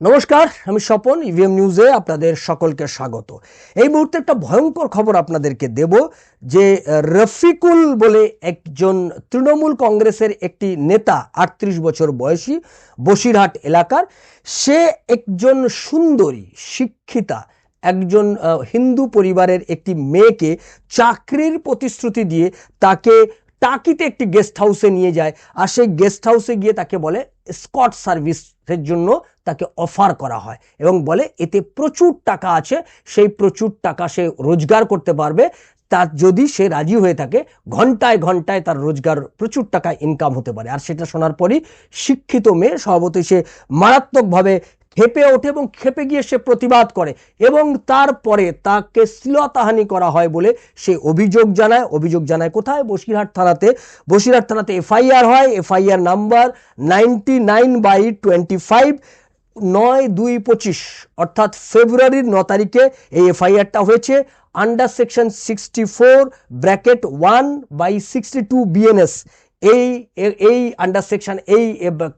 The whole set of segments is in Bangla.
নমস্কার, আমি স্বপন ইভিএম নিউজে আপনাদের সকলকে স্বাগত। এই মুহূর্তে একটা ভয়ঙ্কর খবর আপনাদেরকে দেব যে, রফিকুল বলে একজন তৃণমূল কংগ্রেসের একটি নেতা, আটত্রিশ বছর বয়সী, বসিরহাট এলাকার। সে একজন সুন্দরী, শিক্ষিতা, একজন হিন্দু পরিবারের একটি মেয়েকে চাকরির প্রতিশ্রুতি দিয়ে তাকে টাকিতে একটি গেস্ট হাউসে নিয়ে যায় আর সেই গেস্ট হাউসে গিয়ে তাকে বলে স্কট সার্ভিসের জন্য তাকে অফার করা হয় এবং বলে এতে প্রচুর টাকা আছে, সেই প্রচুর টাকা সে রোজগার করতে পারবে। তার যদি সে রাজি হয়ে থাকে, ঘন্টায় ঘন্টায় তার রোজগার প্রচুর টাকা ইনকাম হতে পারে। আর সেটা শোনার পরই শিক্ষিত মেয়ে, স্বভাবতই সে মারাত্মকভাবে খেপে ওঠে এবং খেপে গিয়ে সে প্রতিবাদ করে এবং তারপরে তাকে শ্লীলতাহানি করা হয় বলে সে অভিযোগ জানায়। অভিযোগ জানায় কোথায়? বসিরহাট থানাতে। বসিরহাট থানাতে এফআইআর হয়। FIR number ninety nine by twenty five নয় দুই পঁচিশ। অর্থাৎ ফেব্রুয়ারির ন তারিখে এই এফআইআরটা হয়েছে। Under section sixty four bracket one by sixty two BNS এই এই আন্ডার সেকশন এই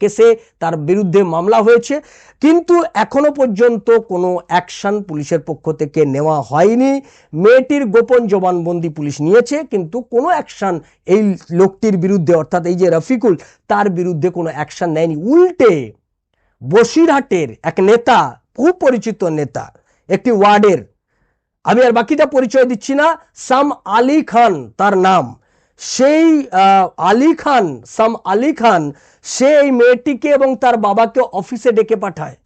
কেসে তার বিরুদ্ধে মামলা হয়েছে। কিন্তু এখনও পর্যন্ত কোনো অ্যাকশন পুলিশের পক্ষ থেকে নেওয়া হয়নি। মেয়েটির গোপন জবানবন্দি পুলিশ নিয়েছে, কিন্তু কোনো অ্যাকশন এই লোকটির বিরুদ্ধে, অর্থাৎ এই যে রফিকুল, তার বিরুদ্ধে কোনো অ্যাকশন নেয়নি। উল্টে বসিরহাটের এক নেতা সুপরিচিত নেতা, একটি ওয়ার্ডের, আমি আর বাকিটা পরিচয় দিচ্ছি না, সাম আলী খান তার নাম। সেই আলী খান, সাম আলী খান, সে এই মেয়েটিকে এবং তার বাবাকে অফিসে ডেকে পাঠায়।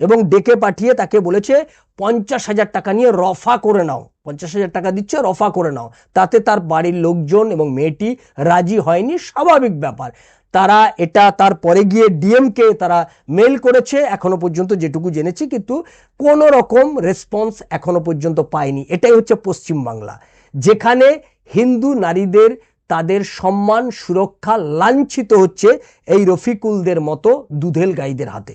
এবং ডেকে পাঠিয়ে তাকে বলেছে, পঞ্চাশ হাজার টাকা নিয়ে রফা করে নাও। পঞ্চাশ হাজার টাকা দিচ্ছে, রফা করে নাও। তাতে তার বাড়ির লোকজন এবং মেয়েটি রাজি হয়নি, স্বাভাবিক ব্যাপার। তারা এটা তারপরে গিয়ে ডিএমকে তারা মেল করেছে, এখনও পর্যন্ত যেটুকু জেনেছি, কিন্তু কোনো রকম রেসপন্স এখনও পর্যন্ত পায়নি। এটাই হচ্ছে পশ্চিমবাংলা। যেখানে হিন্দু নারীদের তাদের সম্মান সুরক্ষা লাঞ্ছিত হচ্ছে এই রফিকুলদের মতো দুধেল গাইদের হাতে।